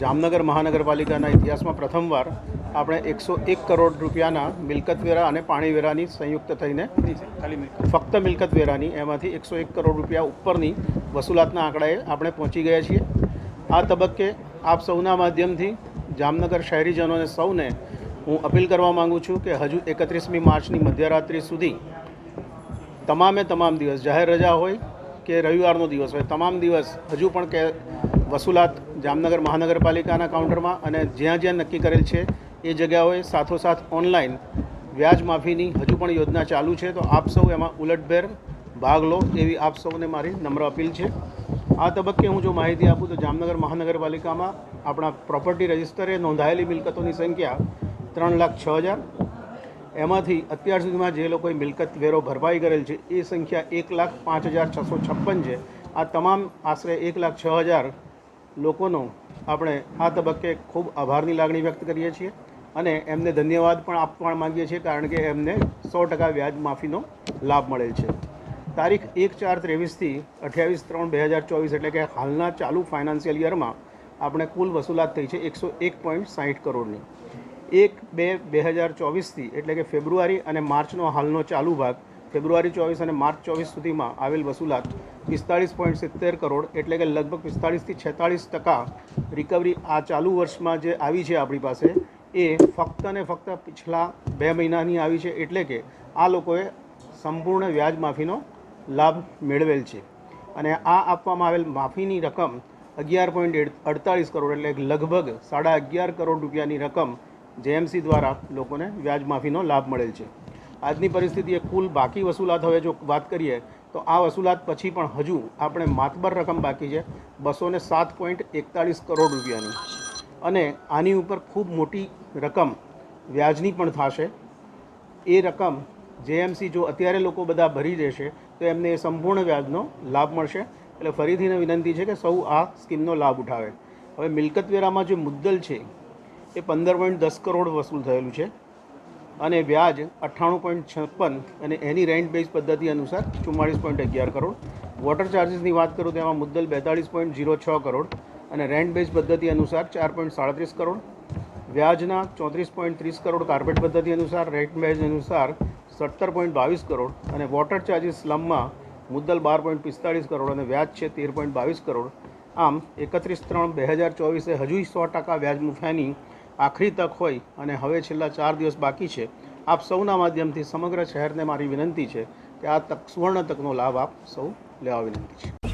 જામનગર મહાનગરપાલિકાના ઇતિહાસમાં પ્રથમવાર આપણે એકસો એક કરોડ રૂપિયાના મિલકતવેરા અને પાણીવેરાની સંયુક્ત થઈને ફક્ત મિલકત વેરાની, એમાંથી એકસો એક કરોડ રૂપિયા ઉપરની વસૂલાતના આંકડાએ આપણે પહોંચી ગયા છીએ. આ તબક્કે આપ સૌના માધ્યમથી જામનગર શહેરીજનોને સૌને હું અપીલ કરવા માગું છું કે હજુ એકત્રીસમી માર્ચની મધ્યરાત્રિ સુધી તમામે તમામ દિવસ, જાહેર રજા હોય કે રવિવારનો દિવસ હોય, તમામ દિવસ હજુ પણ કે વસૂલાત જામનગર મહાનગરપાલિકાના કાઉન્ટરમાં અને જ્યાં જ્યાં નક્કી કરેલ છે એ જગ્યાઓએ સાથોસાથ ઓનલાઈન વ્યાજ માફીની હજુ પણ યોજના ચાલુ છે. તો આપ સૌ એમાં ઉલટભેર ભાગ લો એવી આપ સૌને મારી નમ્ર અપીલ છે. આ તબક્કે હું જો માહિતી આપું તો જામનગર મહાનગરપાલિકામાં આપણા પ્રોપર્ટી રજિસ્ટરે નોંધાયેલી મિલકતોની સંખ્યા ત્રણ લાખ છ હજાર. એમાંથી અત્યાર સુધીમાં જે લોકોએ મિલકત વેરો ભરપાઈ કરેલ છે એ સંખ્યા એક લાખ પાંચ હજાર છસો છપ્પન છે. આ તમામ આશરે એક લાખ છ હજાર લોકોનો આપણે આ તબક્કે ખૂબ આભારની લાગણી વ્યક્ત કરીએ છીએ અને એમને ધન્યવાદ પણ આપવા માંગીએ છીએ કારણ કે એમને સો ટકા વ્યાજ માફીનો લાભ મળેલ છે. તારીખ એક ચાર ત્રેવીસથી અઠ્યાવીસ ત્રણ બે હજાર ચોવીસ એટલે કે હાલના ચાલુ ફાઇનાન્શિયલ યરમાં આપણે કુલ વસૂલાત થઈ છે એકસો એક પોઈન્ટ સાહીઠ કરોડની. એક બે બે હજાર ચોવીસથી એટલે કે ફેબ્રુઆરી અને માર્ચનો હાલનો ચાલુ ભાગ ફેબ્રુઆરી ચોવીસ અને માર્ચ ચોવીસ સુધીમાં આવેલ વસૂલાત પિસ્તાળીસ પોઈન્ટ સિત્તેર કરોડ એટલે કે લગભગ પિસ્તાળીસથી છેતાળીસ ટકા રિકવરી આ ચાલુ વર્ષમાં જે આવી છે આપણી પાસે, એ ફક્ત ને ફક્ત પિછલા બે મહિનાની આવી છે એટલે કે આ લોકોએ સંપૂર્ણ વ્યાજ માફીનો લાભ મેળવેલ છે. અને આ આપવામાં આવેલ માફીની રકમ અગિયાર પોઈન્ટ અડતાળીસ કરોડ એટલે લગભગ સાડા અગિયાર કરોડ રૂપિયાની રકમ જેએમસી દ્વારા લોકોને વ્યાજ માફીનો લાભ મળેલ છે. આજની પરિસ્થિતિએ કુલ બાકી વસૂલાત હવે જો વાત કરીએ, તો આ વસૂલાત પછી પણ હજુ આપણે માતબર રકમ બાકી છે બસો ને સાત પોઈન્ટ એકતાળીસ કરોડ રૂપિયાની. અને આની ઉપર ખૂબ મોટી રકમ વ્યાજની પણ થશે. એ રકમ જેએમસી જો અત્યારે લોકો બધા ભરી દેશે, તો એમને એ સંપૂર્ણ વ્યાજનો લાભ મળશે. એટલે ફરીથીને વિનંતી છે કે સૌ આ સ્કીમનો લાભ ઉઠાવે. હવે મિલકત વેરામાં જે મુદ્દલ છે, એ પંદર પોઈન્ટ દસ કરોડ વસૂલ થયેલું છે. અને વ્યાજ અઠ્ઠાણું પોઈન્ટ છપ્પન અને એની રેન્ટ બેઝ પદ્ધતિ અનુસાર ચુમ્માળીસ પોઈન્ટ અગિયાર કરોડ. વોટર ચાર્જિસની વાત કરું તો એમાં મુદ્દલ બેતાળીસ પોઈન્ટ ઝીરો છ કરોડ અને રેન્ટ બેઝ પદ્ધતિ અનુસાર ચાર પોઈન્ટ સાડત્રીસ કરોડ. વ્યાજના ચોત્રીસ પોઈન્ટ ત્રીસ કરોડ કાર્પેટ પદ્ધતિ અનુસાર રેન્ટ બેઝ અનુસાર સત્તર પોઈન્ટ બાવીસ કરોડ અને વોટર ચાર્જિસ સ્લમમાં મુદ્દલ બાર પોઈન્ટ પિસ્તાળીસ કરોડ અને વ્યાજ છે તેર પોઈન્ટ બાવીસ કરોડ. આમ એકત્રીસ ત્રણ બે હજાર ચોવીસે હજુ સો ટકા વ્યાજ મુફાની આખરી તક હોય અને હવે છેલ્લા ચાર દિવસ બાકી છે, આપ સૌના માધ્યમથી સમગ્ર શહેરને મારી વિનંતી છે કે આ તક સુવર્ણ તકનો લાભ આપ સૌ લેવા વિનંતી છે.